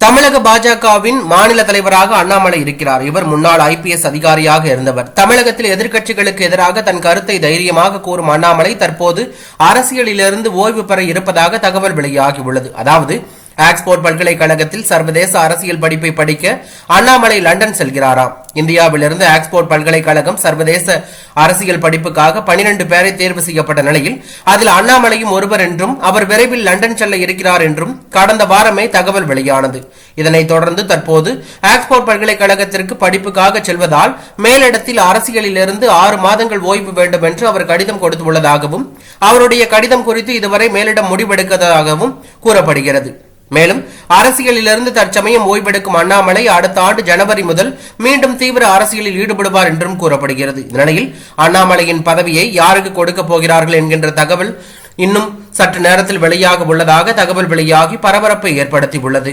தமிழக பாஜகவின் மாநில தலைவராக அண்ணாமலை இருக்கிறார். இவர் முன்னாள் ஐபிஎஸ் அதிகாரியாக இருந்தவர். தமிழகத்தில் எதிர்க்கட்சிகளுக்கு எதிராக தன் கருத்தை தைரியமாக கூறும் அண்ணாமலை தற்போது அரசியலிலிருந்து ஓய்வு பெற இருப்பதாக தகவல் வெளியாகியுள்ளது அதாவது ஆக்ஸ்போர்ட் பல்கலைக்கழகத்தில் சர்வதேச அரசியல் படிப்பை படிக்க அண்ணாமலை லண்டன் செல்கிறாராம். இந்தியாவிலிருந்து ஆக்ஸ்போர்ட் பல்கலைக்கழகம் சர்வதேச அரசியல் படிப்புக்காக பனிரெண்டு பேரை தேர்வு செய்யப்பட்ட நிலையில் அதில் அண்ணாமலையும் ஒருவர் என்றும் அவர் விரைவில் லண்டன் செல்ல இருக்கிறார் என்றும் கடந்த வாரமே தகவல் வெளியானது. இதனைத் தொடர்ந்து தற்போது ஆக்ஸ்போர்ட் பல்கலைக்கழகத்திற்கு படிப்புக்காக செல்வதால் மேலிடத்தில் அரசியலிலிருந்து ஆறு மாதங்கள் ஓய்வு வேண்டும் என்று அவர் கடிதம் கொடுத்துள்ளதாகவும் அவருடைய கடிதம் குறித்து இதுவரை மேலிடம் முடிவெடுக்கதாகவும் கூறப்படுகிறது. மேலும் அரசியலிலிருந்து தற்சமயம் ஓய்வெடுக்கும் அண்ணாமலை அடுத்த ஆண்டு ஜனவரி முதல் மீண்டும் தீவிர அரசியலில் ஈடுபடுவார் என்றும் கூறப்படுகிறது. இந்த நிலையில் அண்ணாமலையின் பதவியை யாருக்கு கொடுக்க போகிறார்கள் என்கின்ற தகவல் இன்னும் சற்று நேரத்தில் வெளியாக உள்ளதாக தகவல் வெளியாகி பரபரப்பை ஏற்படுத்தியுள்ளது.